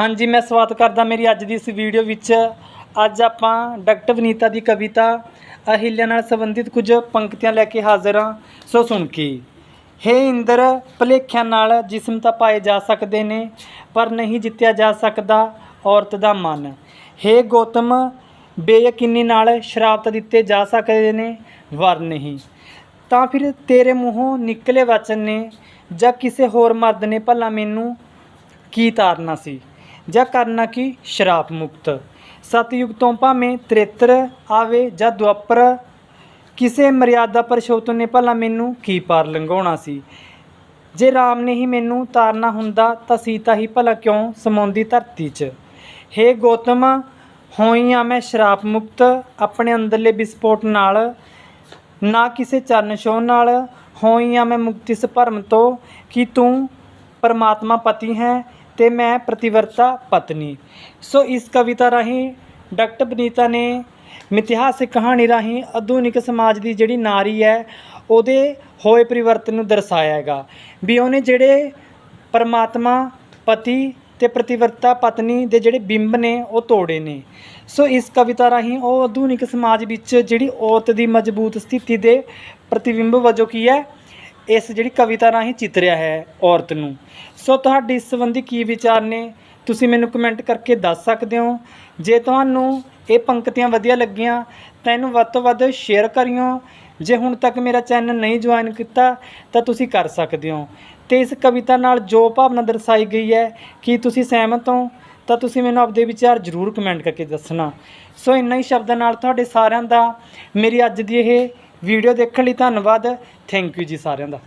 ਹਾਂਜੀ, ਮੈਂ ਸਵਾਗਤ ਕਰਦਾ ਮੇਰੀ ਅੱਜ ਦੀ ਇਸ ਵੀਡੀਓ ਵਿੱਚ। ਅੱਜ ਆਪਾਂ ਡਾਕਟਰ ਵਨੀਤਾ ਦੀ ਕਵਿਤਾ, ਅਹਿਲਿਆ ਨਾਲ ਸੰਬੰਧਿਤ ਕੁਝ ਪੰਕਤੀਆਂ ਲੈ ਕੇ ਹਾਜ਼ਰ ਹਾਂ। ਸੋ ਸੁਣ ਕੇ। ਹੇ ਇੰਦਰ, ਭਲੇਖਿਆਂ ਨਾਲ ਜਿਸਮ ਤਾਂ ਪਾਏ ਜਾ ਸਕਦੇ ਨੇ, ਪਰ ਨਹੀਂ ਜਿੱਤਿਆ ਜਾ ਸਕਦਾ ਔਰਤ ਦਾ ਮਨ। ਹੇ ਗੌਤਮ, ਬੇਯਕੀਨੀ ਨਾਲ ਸ਼ਰਾਪ ਤਾਂ ਦਿੱਤੇ ਜਾ ਸਕਦੇ ਨੇ, ਵਰ ਨਹੀਂ। ਤਾਂ ਫਿਰ ਤੇਰੇ ਮੂੰਹੋਂ ਨਿਕਲੇ ਵਚਨ ਨੇ, ਜਾਂ ਕਿਸੇ ਹੋਰ ਮਰਦ ਨੇ ਭਲਾ ਮੈਨੂੰ ਕੀ ਤਾਰਨਾ ਸੀ? ਜਾਂ ਕਰਨਾ ਕੀ? ਸ਼ਰਾਪ ਮੁਕਤ। ਸਤਯੁਗ ਤੋਂ ਭਾਵੇਂ ਤ੍ਰੇਤਰ ਆਵੇ ਜਾਂ ਦੁਆਪਰ, ਕਿਸੇ ਮਰਿਆਦਾ ਪਰਸ਼ੋਤਮ ਨੇ ਭਲਾ ਮੈਨੂੰ ਕੀ ਪਾਰ ਲੰਘਾਉਣਾ ਸੀ? ਜੇ ਰਾਮ ਨੇ ਹੀ ਮੈਨੂੰ ਤਾਰਨਾ ਹੁੰਦਾ, ਤਾਂ ਸੀਤਾ ਹੀ ਭਲਾ ਕਿਉਂ ਸਮਾਉਂਦੀ ਧਰਤੀ 'ਚ? ਹੇ ਗੌਤਮ, ਹੋਈਆਂ ਮੈਂ ਸ਼ਰਾਪ ਮੁਕਤ ਆਪਣੇ ਅੰਦਰਲੇ ਵਿਸਫੋਟ ਨਾਲ, ਨਾ ਕਿਸੇ ਚਰਨ ਛੋਹ ਨਾਲ, ਹੋਈਆਂ ਮੈਂ ਮੁਕਤ ਇਸ ਭਰਮ ਤੋਂ, ਕਿ ਤੂੰ ਪਰਮਾਤਮਾ ਪਤੀ ਹੈ? ਤੇ ਮੈਂ ਪ੍ਰਤੀਵਰਤਾ ਪਤਨੀ। ਸੋ ਇਸ ਕਵਿਤਾ ਰਾਹੀਂ ਡਾਕਟਰ ਬਨੀਤਾ ਨੇ ਮਿਥਿਹਾਸਿਕ ਕਹਾਣੀ ਰਾਹੀਂ ਆਧੁਨਿਕ ਸਮਾਜ ਦੀ ਜਿਹੜੀ ਨਾਰੀ ਹੈ, ਉਹਦੇ ਹੋਏ ਪਰਿਵਰਤਨ ਨੂੰ ਦਰਸਾਇਆ ਹੈਗਾ ਵੀ ਉਹਨੇ ਜਿਹੜੇ ਪਰਮਾਤਮਾ, ਪਤੀ ਤੇ ਪ੍ਰਤੀਵਰਤਾ ਪਤਨੀ ਦੇ ਜਿਹੜੇ ਬਿੰਬ ਨੇ, ਉਹ ਤੋੜੇ ਨੇ। ਸੋ ਇਸ ਕਵਿਤਾ ਰਾਹੀਂ ਉਹ ਆਧੁਨਿਕ ਸਮਾਜ ਵਿੱਚ ਜਿਹੜੀ ਔਰਤ ਦੀ ਮਜ਼ਬੂਤ ਸਥਿਤੀ ਦੇ ਪ੍ਰਤੀਬਿੰਬ ਵਜੋਂ ਕੀ ਹੈ ਇਸ ਜਿਹੜੀ ਕਵਿਤਾ ਰਾਹੀਂ ਚਿਤਰਿਆ ਹੈ ਔਰਤ ਨੂੰ। ਸੋ ਤੁਹਾਡੇ ਇਸ ਸੰਬੰਧੀ ਕੀ ਵਿਚਾਰ ਨੇ? ਤੁਸੀਂ ਮੈਨੂੰ ਕਮੈਂਟ ਕਰਕੇ ਦੱਸ ਸਕਦੇ ਹੋ। ਜੇ ਤੁਹਾਨੂੰ ਇਹ ਪੰਕਤੀਆਂ ਵਧੀਆ ਲੱਗੀਆਂ, ਤਾਂ ਇਹਨੂੰ ਵੱਧ ਤੋਂ ਵੱਧ ਸ਼ੇਅਰ ਕਰਿਓ। ਜੇ ਹੁਣ ਤੱਕ ਮੇਰਾ ਚੈਨਲ ਨਹੀਂ ਜੁਆਇਨ ਕੀਤਾ, ਤਾਂ ਤੁਸੀਂ ਕਰ ਸਕਦੇ ਹੋ। ਤੇ ਇਸ ਕਵਿਤਾ ਨਾਲ ਜੋ ਭਾਵਨਾ ਦਰਸਾਈ ਗਈ ਹੈ ਕੀ ਤੁਸੀਂ ਸਹਿਮਤ ਹੋ, ਤਾਂ ਤੁਸੀਂ ਮੈਨੂੰ ਆਪਦੇ ਵਿਚਾਰ ਜ਼ਰੂਰ ਕਮੈਂਟ ਕਰਕੇ ਦੱਸਣਾ। ਸੋ ਇੰਨਾ ਹੀ ਸ਼ਬਦਾਂ ਨਾਲ ਤੁਹਾਡੇ ਸਾਰਿਆਂ ਦਾ ਮੇਰੀ ਅੱਜ ਦੀ ਇਹ ਵੀਡੀਓ ਦੇਖਣ ਲਈ ਧੰਨਵਾਦ। ਥੈਂਕ ਯੂ ਜੀ ਸਾਰਿਆਂ ਦਾ।